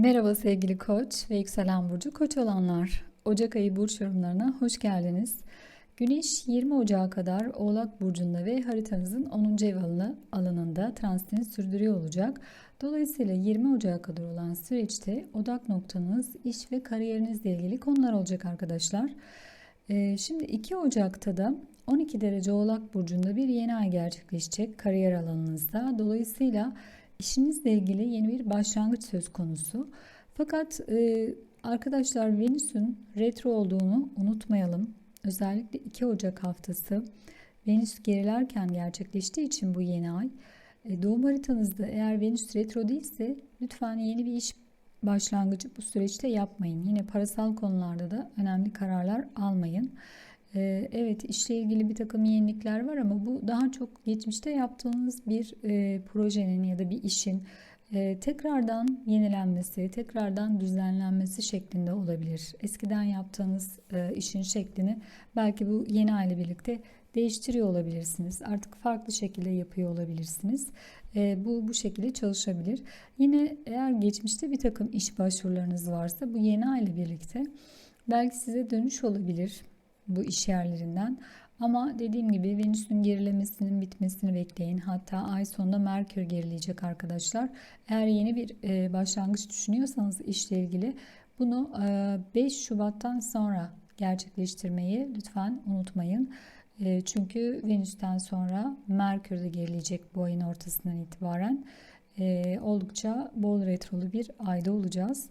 Merhaba sevgili koç ve yükselen burcu koç olanlar. Ocak ayı burç yorumlarına hoş geldiniz. Güneş 20 Ocağı kadar Oğlak Burcu'nda ve haritanızın 10. ev alanı, alanında transitini sürdürüyor olacak. Dolayısıyla 20 Ocağı kadar olan süreçte odak noktanız iş ve kariyerinizle ilgili konular olacak arkadaşlar. Ee, şimdi 2 Ocak'ta da 12 derece Oğlak Burcu'nda bir yeni ay gerçekleşecek kariyer alanınızda. Dolayısıyla işinizle ilgili yeni bir başlangıç söz konusu. Fakat e, arkadaşlar Venüs'ün retro olduğunu unutmayalım. Özellikle 2 Ocak haftası Venüs gerilerken gerçekleştiği için bu yeni ay. E, doğum haritanızda eğer Venüs retro değilse lütfen yeni bir iş başlangıcı bu süreçte yapmayın. Yine parasal konularda da önemli kararlar almayın. Ee, evet işle ilgili bir takım yenilikler var ama bu daha çok geçmişte yaptığınız bir e, projenin ya da bir işin e, tekrardan yenilenmesi, tekrardan düzenlenmesi şeklinde olabilir. Eskiden yaptığınız e, işin şeklini belki bu yeni aile birlikte değiştiriyor olabilirsiniz. Artık farklı şekilde yapıyor olabilirsiniz. bu bu şekilde çalışabilir. Yine eğer geçmişte bir takım iş başvurularınız varsa bu yeni aile birlikte belki size dönüş olabilir bu iş yerlerinden. Ama dediğim gibi Venüs'ün gerilemesinin bitmesini bekleyin. Hatta ay sonunda Merkür gerileyecek arkadaşlar. Eğer yeni bir e, başlangıç düşünüyorsanız işle ilgili bunu 5 e, Şubat'tan sonra gerçekleştirmeyi lütfen unutmayın. E, çünkü Venüs'ten sonra Merkür de gerileyecek bu ayın ortasından itibaren. Oldukça bol retrolu bir ayda olacağız.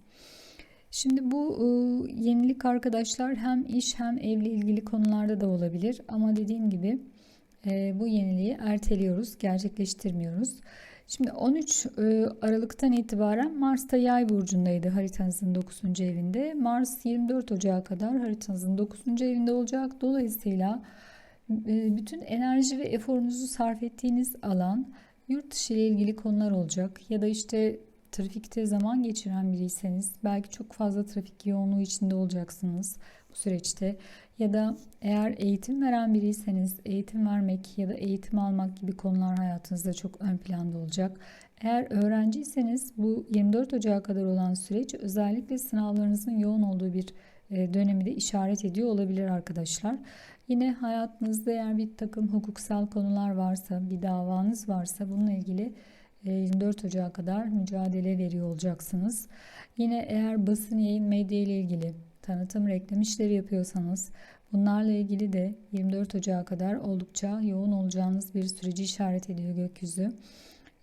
Şimdi bu e, yenilik arkadaşlar hem iş hem evle ilgili konularda da olabilir. Ama dediğim gibi bu yeniliği erteliyoruz, gerçekleştirmiyoruz. Şimdi 13 e, Aralık'tan itibaren Mars'ta yay burcundaydı haritanızın 9. evinde. Mars 24 Ocağı kadar haritanızın 9. evinde olacak. Dolayısıyla e, bütün enerji ve eforunuzu sarf ettiğiniz alan yurt dışı ile ilgili konular olacak. Ya da işte trafikte zaman geçiren biriyseniz belki çok fazla trafik yoğunluğu içinde olacaksınız bu süreçte. Ya da eğer eğitim veren biriyseniz eğitim vermek ya da eğitim almak gibi konular hayatınızda çok ön planda olacak. Eğer öğrenciyseniz bu 24 Ocağı kadar olan süreç özellikle sınavlarınızın yoğun olduğu bir e, dönemi de işaret ediyor olabilir arkadaşlar. Yine hayatınızda eğer bir takım hukuksal konular varsa, bir davanız varsa bununla ilgili 24 Ocağı kadar mücadele veriyor olacaksınız. Yine eğer basın yayın medya ile ilgili tanıtım reklam işleri yapıyorsanız bunlarla ilgili de 24 Ocağı kadar oldukça yoğun olacağınız bir süreci işaret ediyor gökyüzü.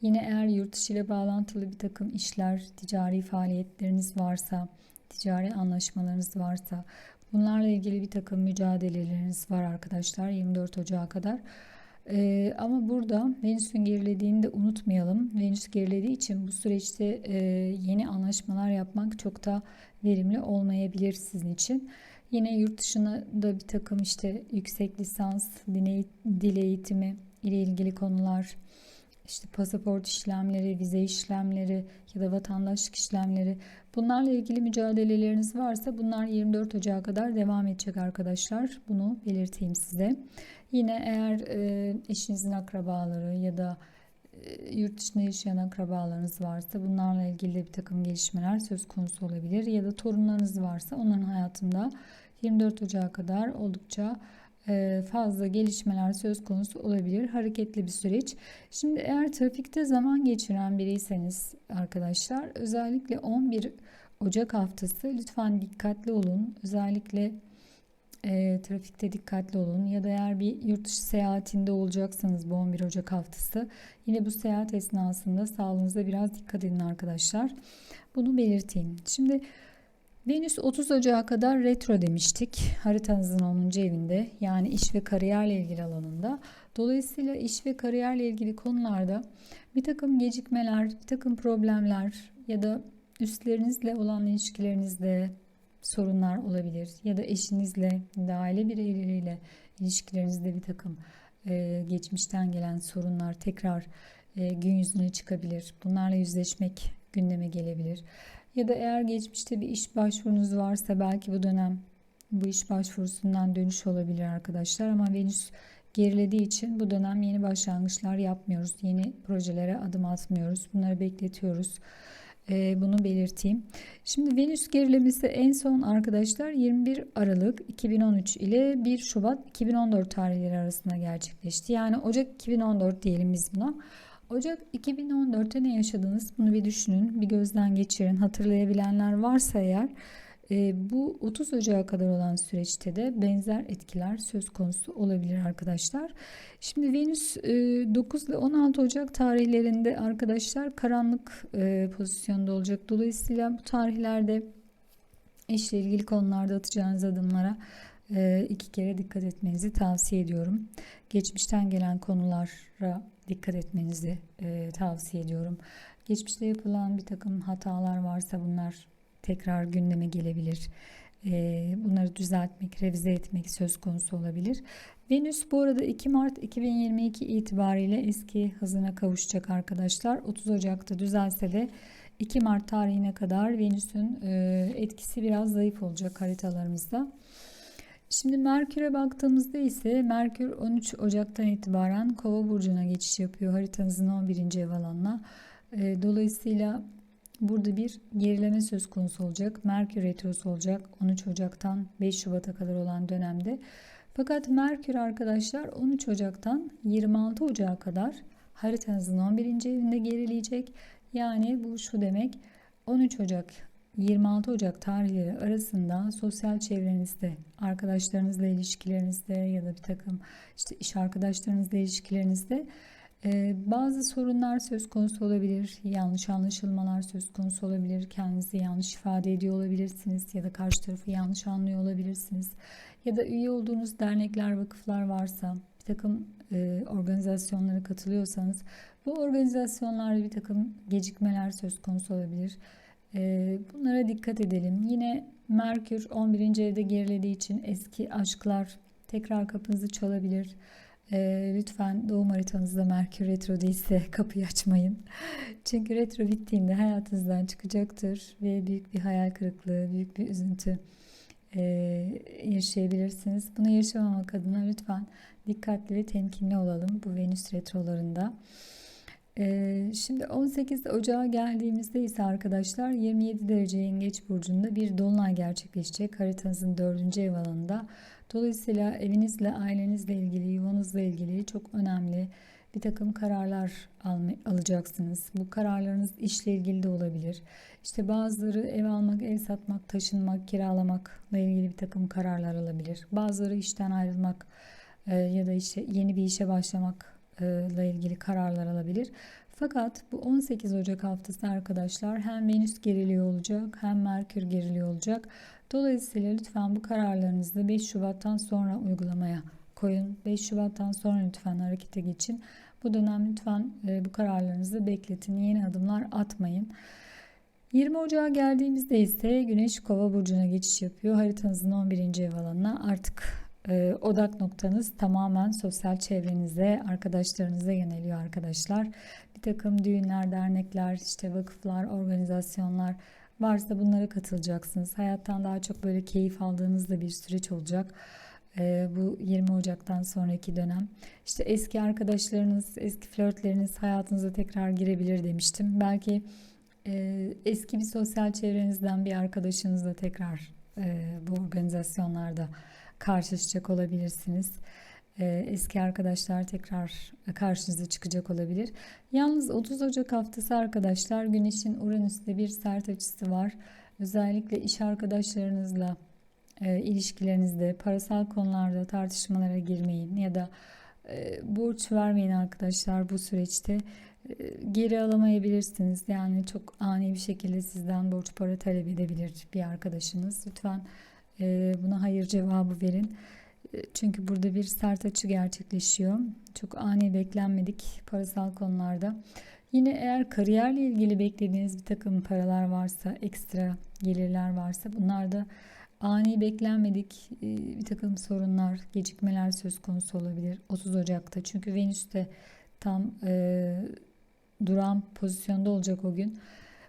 Yine eğer yurt dışı ile bağlantılı bir takım işler, ticari faaliyetleriniz varsa, ticari anlaşmalarınız varsa bunlarla ilgili bir takım mücadeleleriniz var arkadaşlar 24 Ocağı kadar. Ee, ama burada Venüs'ün gerilediğini de unutmayalım. Venüs gerilediği için bu süreçte e, yeni anlaşmalar yapmak çok da verimli olmayabilir sizin için. Yine yurt dışına da bir takım işte yüksek lisans, dil eğitimi ile ilgili konular, işte pasaport işlemleri, vize işlemleri ya da vatandaşlık işlemleri bunlarla ilgili mücadeleleriniz varsa bunlar 24 Ocağı kadar devam edecek arkadaşlar. Bunu belirteyim size. Yine eğer e, eşinizin akrabaları ya da e, yurt dışında yaşayan akrabalarınız varsa bunlarla ilgili bir takım gelişmeler söz konusu olabilir. Ya da torunlarınız varsa onların hayatında 24 Ocağı kadar oldukça fazla gelişmeler söz konusu olabilir. Hareketli bir süreç. Şimdi eğer trafikte zaman geçiren biriyseniz arkadaşlar özellikle 11 Ocak haftası lütfen dikkatli olun. Özellikle e, trafikte dikkatli olun ya da eğer bir yurt dışı seyahatinde olacaksanız bu 11 Ocak haftası yine bu seyahat esnasında sağlığınıza biraz dikkat edin arkadaşlar. Bunu belirteyim. Şimdi Venüs 30 Ocağı kadar retro demiştik. Haritanızın 10. evinde yani iş ve kariyerle ilgili alanında. Dolayısıyla iş ve kariyerle ilgili konularda bir takım gecikmeler, bir takım problemler ya da üstlerinizle olan ilişkilerinizde sorunlar olabilir ya da eşinizle, aile bireyleriyle ilişkilerinizde bir takım e, geçmişten gelen sorunlar tekrar e, gün yüzüne çıkabilir. Bunlarla yüzleşmek gündeme gelebilir. Ya da eğer geçmişte bir iş başvurunuz varsa belki bu dönem bu iş başvurusundan dönüş olabilir arkadaşlar ama Venüs gerilediği için bu dönem yeni başlangıçlar yapmıyoruz. Yeni projelere adım atmıyoruz. Bunları bekletiyoruz. E, bunu belirteyim. Şimdi Venüs gerilemesi en son arkadaşlar 21 Aralık 2013 ile 1 Şubat 2014 tarihleri arasında gerçekleşti. Yani Ocak 2014 diyelim biz buna. Ocak 2014'te ne yaşadınız? Bunu bir düşünün, bir gözden geçirin. Hatırlayabilenler varsa eğer e, bu 30 Ocak'a kadar olan süreçte de benzer etkiler söz konusu olabilir arkadaşlar. Şimdi Venüs e, 9 ile 16 Ocak tarihlerinde arkadaşlar karanlık e, pozisyonda olacak. Dolayısıyla bu tarihlerde işle ilgili konularda atacağınız adımlara iki kere dikkat etmenizi tavsiye ediyorum. Geçmişten gelen konulara dikkat etmenizi e, tavsiye ediyorum. Geçmişte yapılan bir takım hatalar varsa bunlar tekrar gündeme gelebilir. E, bunları düzeltmek, revize etmek söz konusu olabilir. Venüs bu arada 2 Mart 2022 itibariyle eski hızına kavuşacak arkadaşlar. 30 Ocak'ta düzelse de 2 Mart tarihine kadar Venüs'ün e, etkisi biraz zayıf olacak haritalarımızda. Şimdi Merkür'e baktığımızda ise Merkür 13 Ocak'tan itibaren Kova burcuna geçiş yapıyor haritanızın 11. ev alanına. E, dolayısıyla burada bir gerileme söz konusu olacak. Merkür retrosu olacak 13 Ocak'tan 5 Şubat'a kadar olan dönemde. Fakat Merkür arkadaşlar 13 Ocak'tan 26 Ocak'a kadar haritanızın 11. evinde gerileyecek. Yani bu şu demek 13 Ocak 26 Ocak tarihleri arasında sosyal çevrenizde, arkadaşlarınızla ilişkilerinizde ya da bir takım işte iş arkadaşlarınızla ilişkilerinizde e, bazı sorunlar söz konusu olabilir, yanlış anlaşılmalar söz konusu olabilir, kendinizi yanlış ifade ediyor olabilirsiniz ya da karşı tarafı yanlış anlıyor olabilirsiniz ya da üye olduğunuz dernekler, vakıflar varsa, bir takım e, organizasyonlara katılıyorsanız bu organizasyonlarda bir takım gecikmeler söz konusu olabilir. E, bunlara dikkat edelim. Yine Merkür 11. evde gerilediği için eski aşklar tekrar kapınızı çalabilir. E, lütfen doğum haritanızda Merkür retro değilse kapıyı açmayın. Çünkü retro bittiğinde hayatınızdan çıkacaktır ve büyük bir hayal kırıklığı, büyük bir üzüntü e, yaşayabilirsiniz. Bunu yaşamamak adına lütfen dikkatli ve temkinli olalım bu Venüs retrolarında. E, şimdi 18 Ocağa geldiğimizde ise arkadaşlar 27 derece yengeç burcunda bir dolunay gerçekleşecek haritanızın 4. ev alanında. Dolayısıyla evinizle, ailenizle ilgili, yuvanızla ilgili çok önemli bir takım kararlar alacaksınız. Bu kararlarınız işle ilgili de olabilir. İşte bazıları ev almak, ev satmak, taşınmak, kiralamakla ilgili bir takım kararlar alabilir. Bazıları işten ayrılmak e, ya da işte yeni bir işe başlamakla ilgili kararlar alabilir. Fakat bu 18 Ocak haftası arkadaşlar hem Venüs geriliyor olacak hem Merkür geriliyor olacak. Dolayısıyla lütfen bu kararlarınızı 5 Şubat'tan sonra uygulamaya koyun. 5 Şubat'tan sonra lütfen harekete geçin. Bu dönem lütfen e, bu kararlarınızı bekletin. Yeni adımlar atmayın. 20 Ocağı geldiğimizde ise Güneş Kova burcuna geçiş yapıyor. Haritanızın 11. ev alanına artık e, odak noktanız tamamen sosyal çevrenize, arkadaşlarınıza yöneliyor arkadaşlar. Bir takım düğünler, dernekler, işte vakıflar, organizasyonlar varsa bunlara katılacaksınız. Hayattan daha çok böyle keyif aldığınız da bir süreç olacak. Ee, bu 20 Ocak'tan sonraki dönem. İşte eski arkadaşlarınız, eski flörtleriniz hayatınıza tekrar girebilir demiştim. Belki e, eski bir sosyal çevrenizden bir arkadaşınızla tekrar e, bu organizasyonlarda karşılaşacak olabilirsiniz. E, eski arkadaşlar tekrar karşınıza çıkacak olabilir. Yalnız 30 Ocak haftası arkadaşlar Güneş'in Uranüs'te bir sert açısı var. Özellikle iş arkadaşlarınızla e, ilişkilerinizde parasal konularda tartışmalara girmeyin ya da e, borç vermeyin arkadaşlar bu süreçte e, geri alamayabilirsiniz. Yani çok ani bir şekilde sizden borç para talep edebilir bir arkadaşınız. Lütfen buna hayır cevabı verin. E, çünkü burada bir sert açı gerçekleşiyor. Çok ani beklenmedik parasal konularda. Yine eğer kariyerle ilgili beklediğiniz bir takım paralar varsa, ekstra gelirler varsa bunlar da ani beklenmedik e, bir takım sorunlar, gecikmeler söz konusu olabilir 30 Ocak'ta. Çünkü Venüs de tam e, duran pozisyonda olacak o gün.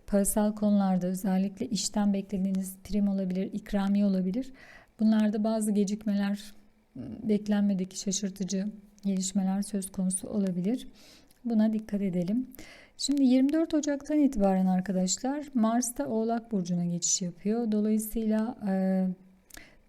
Parasal konularda özellikle işten beklediğiniz prim olabilir, ikramiye olabilir. Bunlarda bazı gecikmeler, beklenmedik şaşırtıcı gelişmeler söz konusu olabilir. Buna dikkat edelim. Şimdi 24 Ocak'tan itibaren arkadaşlar Mars Oğlak Burcu'na geçiş yapıyor. Dolayısıyla e,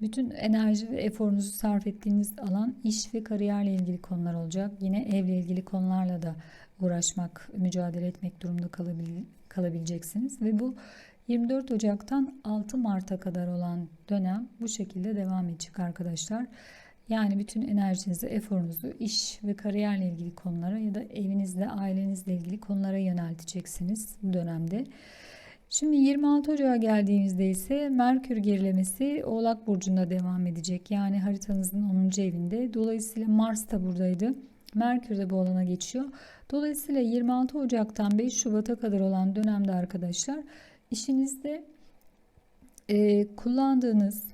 bütün enerji ve eforunuzu sarf ettiğiniz alan iş ve kariyerle ilgili konular olacak. Yine evle ilgili konularla da uğraşmak, mücadele etmek durumunda kalabil, kalabileceksiniz. Ve bu 24 Ocak'tan 6 Mart'a kadar olan dönem bu şekilde devam edecek arkadaşlar. Yani bütün enerjinizi, eforunuzu iş ve kariyerle ilgili konulara ya da evinizle, ailenizle ilgili konulara yönelteceksiniz bu dönemde. Şimdi 26 Ocağı geldiğimizde ise Merkür gerilemesi Oğlak Burcu'nda devam edecek. Yani haritanızın 10. evinde. Dolayısıyla Mars da buradaydı. Merkür de bu alana geçiyor. Dolayısıyla 26 Ocak'tan 5 Şubat'a kadar olan dönemde arkadaşlar işinizde e, kullandığınız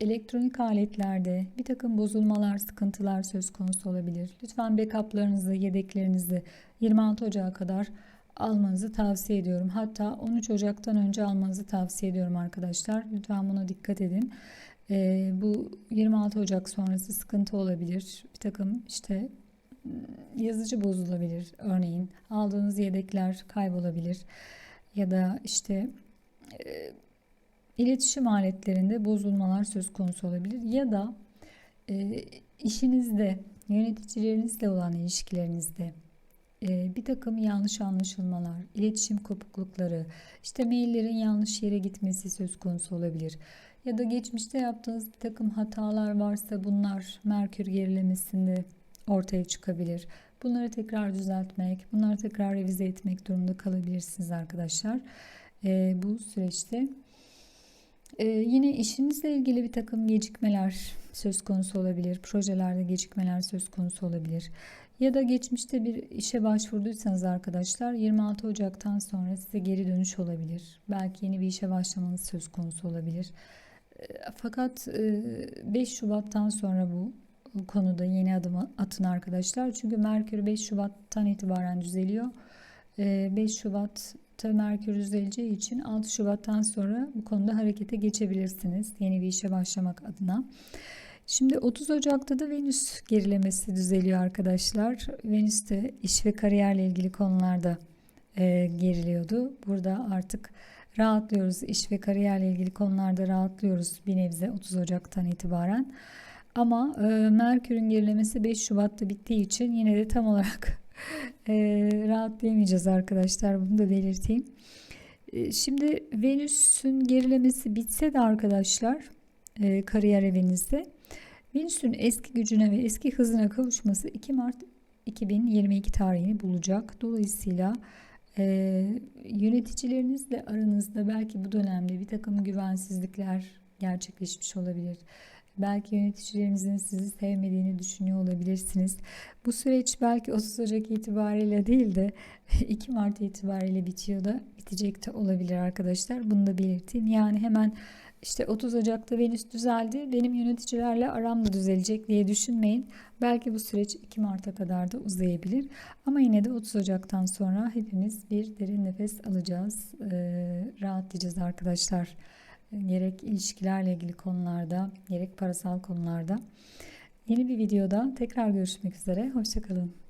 elektronik aletlerde bir takım bozulmalar, sıkıntılar söz konusu olabilir. Lütfen backuplarınızı, yedeklerinizi 26 Ocak'a kadar almanızı tavsiye ediyorum. Hatta 13 Ocak'tan önce almanızı tavsiye ediyorum arkadaşlar. Lütfen buna dikkat edin. Ee, bu 26 Ocak sonrası sıkıntı olabilir. Bir takım işte yazıcı bozulabilir örneğin. Aldığınız yedekler kaybolabilir. Ya da işte e, iletişim aletlerinde bozulmalar söz konusu olabilir. Ya da e, işinizde, yöneticilerinizle olan ilişkilerinizde e, bir takım yanlış anlaşılmalar, iletişim kopuklukları, işte maillerin yanlış yere gitmesi söz konusu olabilir. Ya da geçmişte yaptığınız bir takım hatalar varsa bunlar Merkür gerilemesinde ortaya çıkabilir. Bunları tekrar düzeltmek, bunları tekrar revize etmek durumunda kalabilirsiniz arkadaşlar. E, bu süreçte e, yine işinizle ilgili bir takım gecikmeler söz konusu olabilir. Projelerde gecikmeler söz konusu olabilir. Ya da geçmişte bir işe başvurduysanız arkadaşlar 26 Ocak'tan sonra size geri dönüş olabilir. Belki yeni bir işe başlamanız söz konusu olabilir. Fakat 5 Şubat'tan sonra bu konuda yeni adım atın arkadaşlar. Çünkü Merkür 5 Şubat'tan itibaren düzeliyor. 5 Şubat'ta Merkür düzeleceği için 6 Şubat'tan sonra bu konuda harekete geçebilirsiniz. Yeni bir işe başlamak adına. Şimdi 30 Ocak'ta da Venüs gerilemesi düzeliyor arkadaşlar. Venüs de iş ve kariyerle ilgili konularda e, geriliyordu. Burada artık rahatlıyoruz. İş ve kariyerle ilgili konularda rahatlıyoruz bir nebze 30 Ocak'tan itibaren. Ama e, Merkür'ün gerilemesi 5 Şubat'ta bittiği için yine de tam olarak e, rahatlayamayacağız arkadaşlar. Bunu da belirteyim. E, şimdi Venüs'ün gerilemesi bitse de arkadaşlar e, kariyer evinizde Venüs'ün eski gücüne ve eski hızına kavuşması 2 Mart 2022 tarihini bulacak. Dolayısıyla e, yöneticilerinizle aranızda belki bu dönemde bir takım güvensizlikler gerçekleşmiş olabilir. Belki yöneticilerinizin sizi sevmediğini düşünüyor olabilirsiniz. Bu süreç belki 30 Ocak itibariyle değil de 2 Mart itibariyle bitiyor da bitecek de olabilir arkadaşlar. Bunu da belirteyim. Yani hemen işte 30 Ocak'ta Venüs düzeldi. Benim yöneticilerle aram da düzelecek diye düşünmeyin. Belki bu süreç 2 Mart'a kadar da uzayabilir. Ama yine de 30 Ocak'tan sonra hepimiz bir derin nefes alacağız. Ee, rahatlayacağız arkadaşlar. Gerek ilişkilerle ilgili konularda, gerek parasal konularda. Yeni bir videoda tekrar görüşmek üzere. Hoşçakalın.